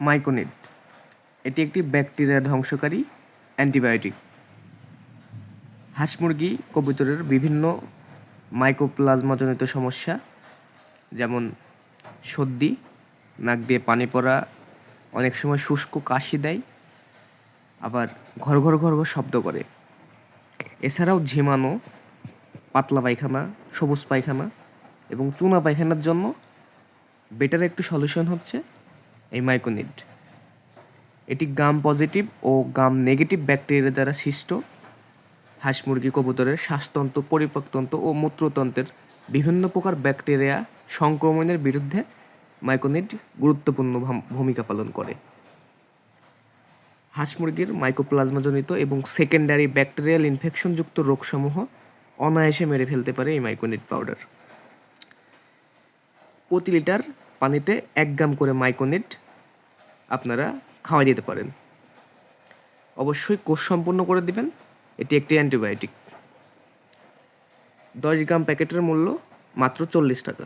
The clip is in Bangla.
মাইকোনিড এটি একটি ব্যাকটেরিয়া ধ্বংসকারী অ্যান্টিবায়োটিক। হাঁস মুরগি, কবুতরের বিভিন্ন মাইকোপ্লাজমাজনিত সমস্যা, যেমন সর্দি, নাক দিয়ে পানি পড়া, অনেক সময় শুষ্ক কাশি দেয়, আবার ঘর ঘর ঘর ঘর শব্দ করে। এছাড়াও ঝিমানো, পাতলা পায়খানা, সবুজ পায়খানা এবং চুনা পায়খানার জন্য বেটার একটু সলিউশন হচ্ছে এই মাইকোনিড এটি গাম পজিটিভ ও গাম নেগেটিভ ব্যাকটেরিয়া দ্বারা সৃষ্ট হাঁস মুরগি কবুতরের শ্বাসতন্ত্র, পরিপাকতন্ত্র ও মূত্রতন্ত্রের বিভিন্ন প্রকার ব্যাকটেরিয়া সংক্রমণের বিরুদ্ধে মাইকোনিড গুরুত্বপূর্ণ ভাম- ভূমিকা পালন করে। হাঁস মুরগির মাইকোপ্লাজমাজনিত এবং সেকেন্ডারি ব্যাকটেরিয়াল ইনফেকশনযুক্ত রোগসমূহ অনায়াসে মেরে ফেলতে পারে এই মাইকোনিড পাউডার প্রতি লিটার পানিতে এক গ্রাম করে মাইকোনিট আপনারা খাওয়া দিতে পারেন। অবশ্যই কোষ সম্পূর্ণ করে দিবেন। এটি একটি অ্যান্টিবায়োটিক। দশ গ্রাম প্যাকেটের মূল্য মাত্র চল্লিশ টাকা।